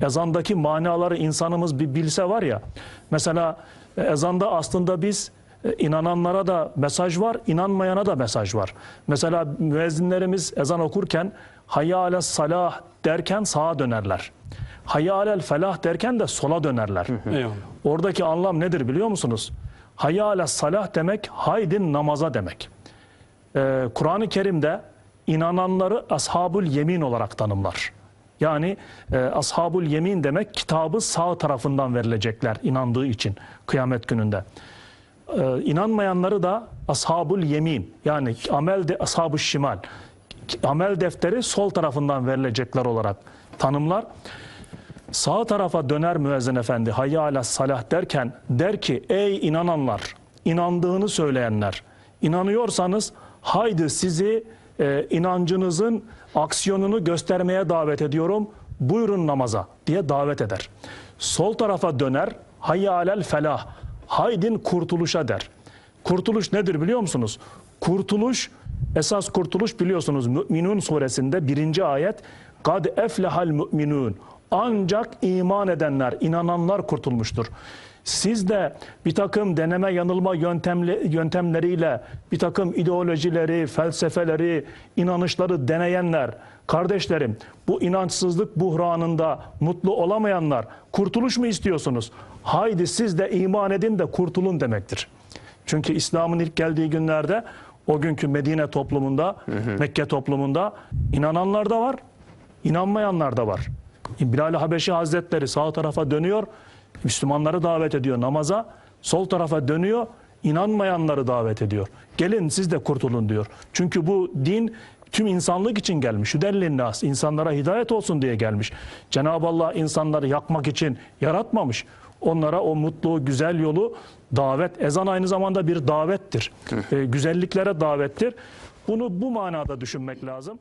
ezandaki manaları insanımız bir bilse var ya. Mesela e, ezanda aslında biz e, inananlara da mesaj var, inanmayana da mesaj var. Mesela müezzinlerimiz ezan okurken hayya ale salah derken sağa dönerler. Hayya alel felah derken de sola dönerler. Oradaki anlam nedir biliyor musunuz? Hayya ale salah demek haydin namaza demek. Ee, Kur'an-ı Kerim'de inananları ashabul yemin olarak tanımlar. Yani e, ashabul yemin demek kitabı sağ tarafından verilecekler inandığı için kıyamet gününde. Ee, inanmayanları da ashabul yemin yani amel de ashabu şimal amel defteri sol tarafından verilecekler olarak tanımlar. Sağ tarafa döner müezzin efendi hayya ala salah derken der ki ey inananlar inandığını söyleyenler inanıyorsanız haydi sizi e, inancınızın aksiyonunu göstermeye davet ediyorum buyurun namaza diye davet eder. Sol tarafa döner hayya felah haydin kurtuluşa der. Kurtuluş nedir biliyor musunuz? Kurtuluş esas kurtuluş biliyorsunuz Müminun suresinde birinci ayet kad eflehal müminun ancak iman edenler, inananlar kurtulmuştur. Siz de bir takım deneme yanılma yöntemle, yöntemleriyle bir takım ideolojileri, felsefeleri, inanışları deneyenler, kardeşlerim bu inançsızlık buhranında mutlu olamayanlar kurtuluş mu istiyorsunuz? Haydi siz de iman edin de kurtulun demektir. Çünkü İslam'ın ilk geldiği günlerde o günkü Medine toplumunda, Mekke toplumunda inananlar da var, inanmayanlar da var. Bilal-i Habeşi Hazretleri sağ tarafa dönüyor, Müslümanları davet ediyor namaza, sol tarafa dönüyor, inanmayanları davet ediyor. Gelin siz de kurtulun diyor. Çünkü bu din tüm insanlık için gelmiş. Hüdellin nas, insanlara hidayet olsun diye gelmiş. Cenab-ı Allah insanları yakmak için yaratmamış. Onlara o mutlu, güzel yolu davet. Ezan aynı zamanda bir davettir. Ee, güzelliklere davettir. Bunu bu manada düşünmek lazım.